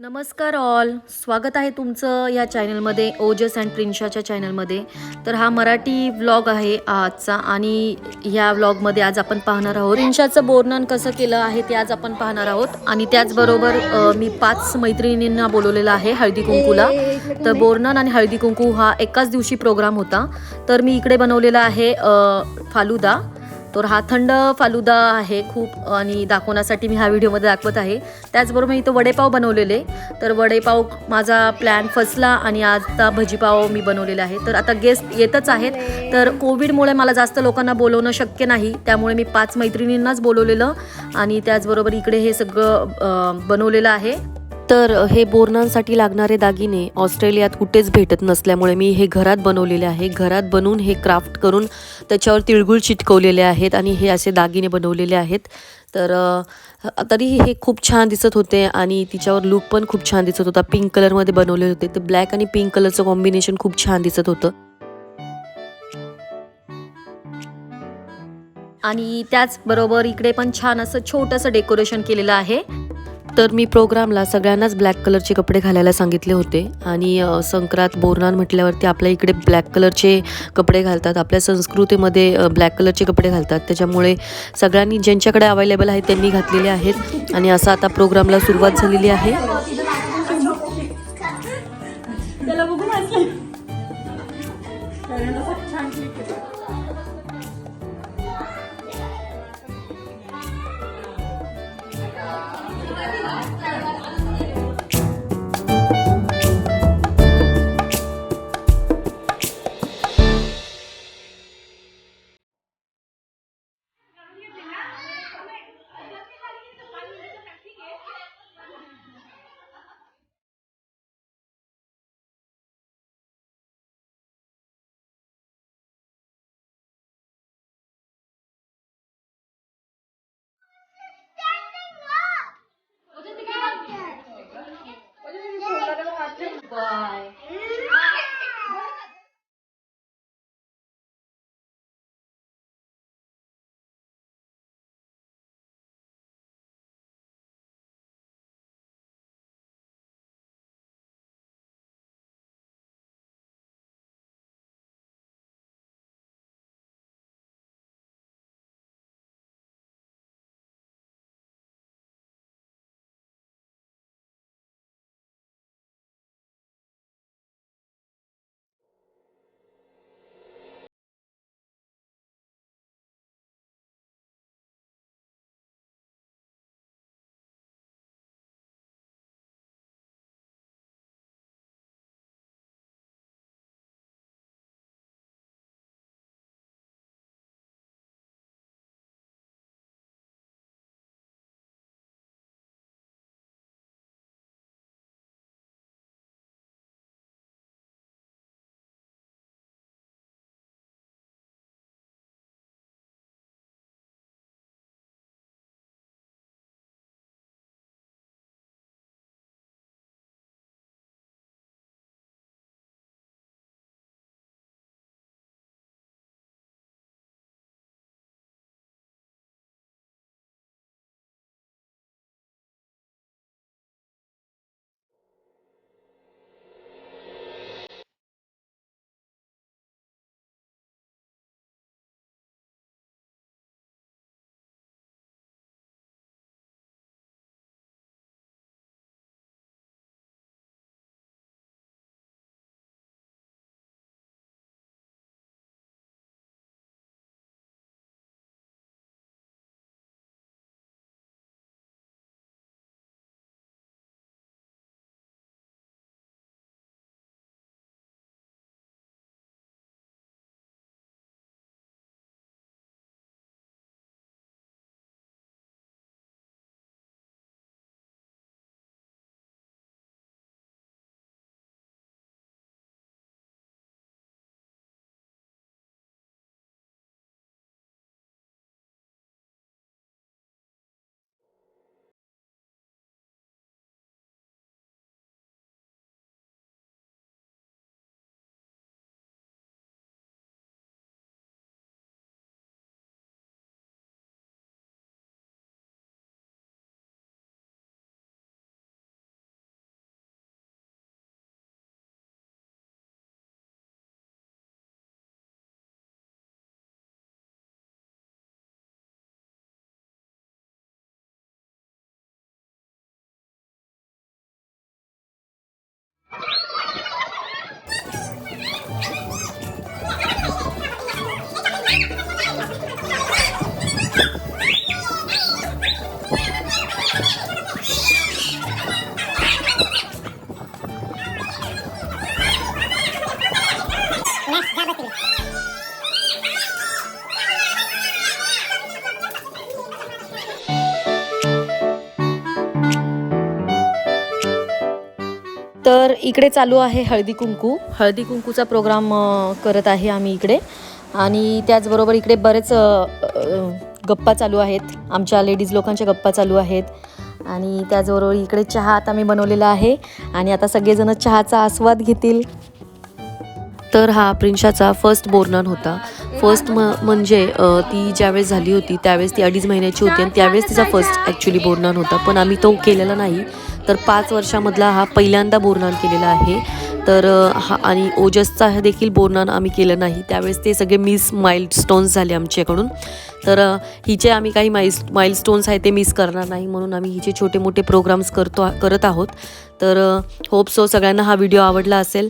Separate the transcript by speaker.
Speaker 1: नमस्कार ऑल. स्वागत आहे तुमचं या चॅनलमध्ये ओजस अँड प्रिन्शाच्या चॅनलमध्ये. तर हा मराठी व्लॉग आहे आजचा आणि ह्या व्लॉगमध्ये आज आपण पाहणार आहोत. प्रिन्शाचं बोर्णन कसं केलं आहे ते आज आपण पाहणार आहोत. आणि त्याचबरोबर मी पाच मैत्रिणींना बोलवलेलं आहे हळदी कुंकूला. तर बोर्णन आणि हळदी कुंकू हा एकाच दिवशी प्रोग्राम होता. तर मी इकडे बनवलेला आहे फालुदा. तर हा थंड फालुदा आहे खूप आणि दाखवण्यासाठी मी हा व्हिडिओमध्ये दाखवत आहे. त्याचबरोबर मी इथं वडेपाव बनवलेले. तर वडेपाव माझा प्लॅन फसला आणि आता भजीपाव मी बनवलेला आहे. तर आता गेस्ट येतच आहेत. तर कोविडमुळे मला जास्त लोकांना बोलवणं शक्य नाही. त्यामुळे मी पाच मैत्रिणींनाच बोलवलेलं आणि त्याचबरोबर इकडे हे सगळं बनवलेलं आहे. तर हे बोरणांसाठी लागणारे दागिने ऑस्ट्रेलियात कुठेच भेटत नसल्यामुळे मी हे घरात बनवलेले आहे. घरात बनवून हे क्राफ्ट करून त्याच्यावर तिळगुळ चिटकवलेले आहेत आणि हे असे दागिने बनवलेले आहेत. तर तरीही हे खूप छान दिसत होते आणि तिच्यावर लुक पण खूप छान दिसत होता. पिंक कलरमध्ये बनवले होते. ते ब्लॅक आणि पिंक कलरचं कॉम्बिनेशन खूप छान दिसत होतं. आणि त्याचबरोबर इकडे पण छान असं छोटंसं डेकोरेशन केलेलं आहे. तर मी प्रोग्रामला सगळ्यांनाच ब्लॅक कलरचे कपडे घालायला सांगितले होते. आणि संक्रांत बोरनान म्हटल्यावरती आपल्या इकडे ब्लॅक कलरचे कपडे घालतात. आपल्या संस्कृतीमध्ये ब्लॅक कलरचे कपडे घालतात. त्याच्यामुळे सगळ्यांनी ज्यांच्याकडे अवेलेबल आहेत त्यांनी घातलेले आहेत. आणि असं आता प्रोग्रामला सुरुवात झालेली आहे.
Speaker 2: त्याला Vai, vai, vai.
Speaker 3: तर इकडे चालू आहे हळदी कुंकू. हळदी कुंकूचा प्रोग्राम करत आहे आम्ही इकडे. आणि त्याचबरोबर इकडे बरेच गप्पा चालू आहेत. आमच्या लेडीज लोकांच्या गप्पा चालू आहेत. आणि त्याचबरोबर इकडे चहा आता मी बनवलेला आहे. आणि आता सगळेजण चहाचा आस्वाद घेतील. तर हा प्रिन्शाचा फर्स्ट बोर्नन होता. फर्स्ट म म्हणजे ती ज्यावेळेस झाली होती त्यावेळेस ती अडीच महिन्याची होती. आणि त्यावेळेस तिचा फर्स्ट ॲक्च्युली बोर्नन होता. पण आम्ही तो केलेला नाही. तर पाच वर्षामधला हा पहिल्यांदा बोरनान केलेला आहे. तर हा आणि ओजसचा देखील बोरनान आम्ही केलं नाही. त्यावेळेस ते सगळे मिस माइलस्टोन्स झाले आमच्याकडून. तर हिचे आम्ही काही माइल माइलस्टोन्स आहे ते मिस करणार नाही म्हणून आम्ही हिचे छोटे मोठे प्रोग्राम्स करतो करत आहोत. तर होप सो सगळ्यांना हा व्हिडिओ आवडला असेल.